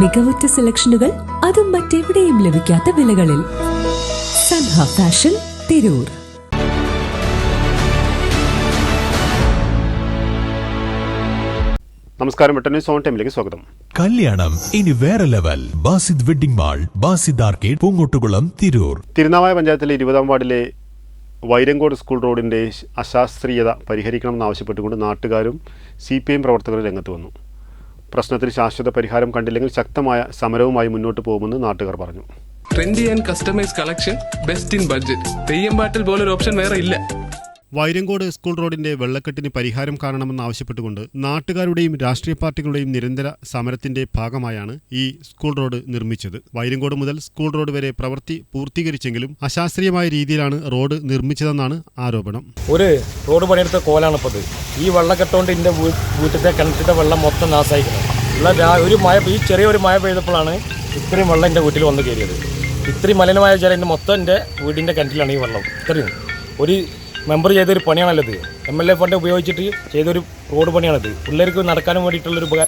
മികവുറ്റ സെലക്ഷനുകൾ അതും മറ്റെവിടെയും ലഭിക്കാത്ത വിലകളിൽ. സൻഹ ഫാഷൻ തിരൂർ. നമസ്കാരം വെട്ടന്യൂസ് സോൺ ടൈമിലേക്ക് സ്വാഗതം. കല്യാണം ഇനി വേറെ level. Basid wedding mall Basid arcade Poongottukulam Tirur. Thirunavaya പഞ്ചായത്തിലെ ഇരുപതാം വാർഡിലെ വൈരങ്കോട് സ്കൂൾ റോഡിന്റെ അശാസ്ത്രീയത പരിഹരിക്കണമെന്നാവശ്യപ്പെട്ടുകൊണ്ട് നാട്ടുകാരും സി പി എം പ്രവർത്തകരും രംഗത്ത് വന്നു. പ്രശ്നത്തിന് ശാശ്വത പരിഹാരം കണ്ടില്ലെങ്കിൽ ശക്തമായ സമരവുമായി മുന്നോട്ട് പോകുമെന്ന് നാട്ടുകാർ പറഞ്ഞു. Trendy and customise collection best in budget Theyyam പാട്ടിൽ പോലൊരു ഓപ്ഷൻ വേറെ ഇല്ല. വൈരങ്കോട് സ്കൂൾ റോഡിന്റെ വെള്ളക്കെട്ടിന് പരിഹാരം കാണണമെന്നാവശ്യപ്പെട്ടുകൊണ്ട് നാട്ടുകാരുടെയും രാഷ്ട്രീയ പാർട്ടികളുടെയും നിരന്തര സമരത്തിന്റെ ഭാഗമായാണ് ഈ സ്കൂൾ റോഡ് നിർമ്മിച്ചത്. വൈരങ്കോട് മുതൽ സ്കൂൾ റോഡ് വരെ പ്രവൃത്തി പൂർത്തീകരിച്ചെങ്കിലും അശാസ്ത്രീയമായ രീതിയിലാണ് റോഡ് നിർമ്മിച്ചതെന്നാണ് ആരോപണം. ഒരു റോഡ് പണിയെടുത്ത കോലാണ് ഇപ്പോൾ ഈ വെള്ളക്കെട്ടുകൊണ്ട് എന്റെ വീട്ടിലത്തെ കിണറ്റിന്റെ വെള്ളം മൊത്തം രാ- ഒരു മഴ ഈ ചെറിയൊരു മഴ പെയ്തപ്പോഴാണ് ഇത്രയും വെള്ളം എന്റെ വീട്ടിൽ വന്ന് കയറിയത്. ഇത്രയും മലിനമായ ജലം എന്റെ മൊത്തം എന്റെ വീടിന്റെ കിണറ്റിലാണ് ഈ വെള്ളം. ഇത്രയും. ഒരു മെമ്പർ ചെയ്തൊരു പണിയാണല്ലത് എം എൽ എ ഫണ്ട് ഉപയോഗിച്ചിട്ട് ചെയ്തൊരു റോഡ് പണിയാണത്. പിള്ളേർക്ക് നടക്കാനും വേണ്ടിയിട്ടുള്ളൊരു ഉപകാര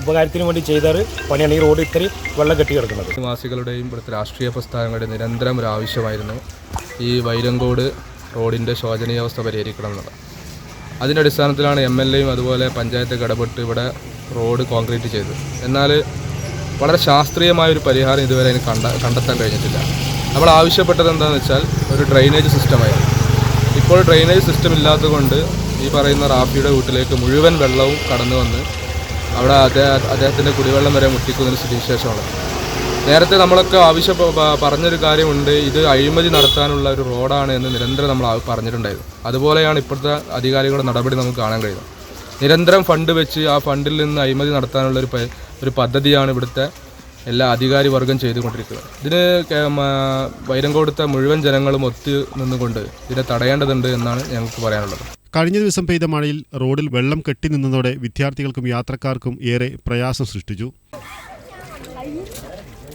ഉപകാരത്തിന് വേണ്ടി ചെയ്തൊരു പണിയാണ് ഈ റോഡ് ഇത്രയും വെള്ളം കെട്ടി കിടക്കുന്നത്. നിവാസികളുടെയും ഇവിടുത്തെ രാഷ്ട്രീയ പ്രസ്ഥാനങ്ങളുടെ നിരന്തരം ഒരു ആവശ്യമായിരുന്നു ഈ വൈരങ്കോട് റോഡിന്റെ ശോചനീയാവസ്ഥ പരിഹരിക്കണം എന്നുള്ളത്. അതിന്റെ അടിസ്ഥാനത്തിലാണ് എം എൽ എയും അതുപോലെ പഞ്ചായത്ത് ഇടപെട്ട് ഇവിടെ റോഡ് കോൺക്രീറ്റ് ചെയ്തു. എന്നാൽ വളരെ ശാസ്ത്രീയമായ ഒരു പരിഹാരം ഇതുവരെ അതിന് കണ്ട കണ്ടെത്താൻ കഴിഞ്ഞിട്ടില്ല. നമ്മൾ ആവശ്യപ്പെട്ടത് എന്താണെന്ന് വെച്ചാൽ ഒരു ഡ്രെയിനേജ് സിസ്റ്റമായിരുന്നു. ഇപ്പോൾ ഡ്രെയിനേജ് സിസ്റ്റം ഇല്ലാത്തതുകൊണ്ട് ഈ പറയുന്ന റാഫിയുടെ വീട്ടിലേക്ക് മുഴുവൻ വെള്ളവും കടന്നു വന്ന് അവിടെ അദ്ദേഹം അദ്ദേഹത്തിന്റെ കുടിവെള്ളം വരെ മുട്ടിക്കുന്നതിന് സ്ഥിതിവിശേഷമാണ്. നേരത്തെ നമ്മളൊക്കെ ആവശ്യ പറഞ്ഞൊരു കാര്യമുണ്ട്. ഇത് അഴിമതി നടത്താനുള്ള ഒരു റോഡാണ് എന്ന് നിരന്തരം നമ്മൾ പറഞ്ഞിട്ടുണ്ടായിരുന്നു. അതുപോലെയാണ് ഇപ്പോഴത്തെ അധികാരികളുടെ നടപടി നമുക്ക് കാണാൻ കഴിയുന്നത്. നിരന്തരം ഫണ്ട് വെച്ച് ആ ഫണ്ടിൽ നിന്ന് അഴിമതി നടത്താനുള്ള ഒരു ഒരു പദ്ധതിയാണ് ഇവിടുത്തെ എല്ലാ അധികാരി വർഗം ചെയ്തുകൊണ്ടിരിക്കുന്നത്. ഇതിന് വൈരം കൊടുത്ത വൈരങ്കോടുത്തെ മുഴുവൻ ജനങ്ങളും ഒത്തു നിന്നുകൊണ്ട് ഇതിനെ തടയേണ്ടതുണ്ട് എന്നാണ് ഞങ്ങൾക്ക് പറയാനുള്ളത്. കഴിഞ്ഞ ദിവസം പെയ്ത മഴയിൽ റോഡിൽ വെള്ളം കെട്ടി നിന്നതോടെ വിദ്യാർത്ഥികൾക്കും യാത്രക്കാർക്കും ഏറെ പ്രയാസം സൃഷ്ടിച്ചു.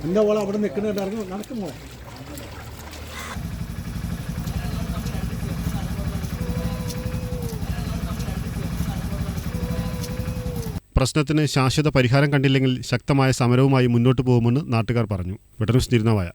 എന്താ അവിടെ നടക്കുമോ പ്രശ്നത്തിന് ശാശ്വത പരിഹാരം കണ്ടില്ലെങ്കിൽ ശക്തമായ സമരവുമായി മുന്നോട്ട് പോകുമെന്ന് നാട്ടുകാർ പറഞ്ഞു. വെട്ടന്യൂസ് തിരുനാവായ.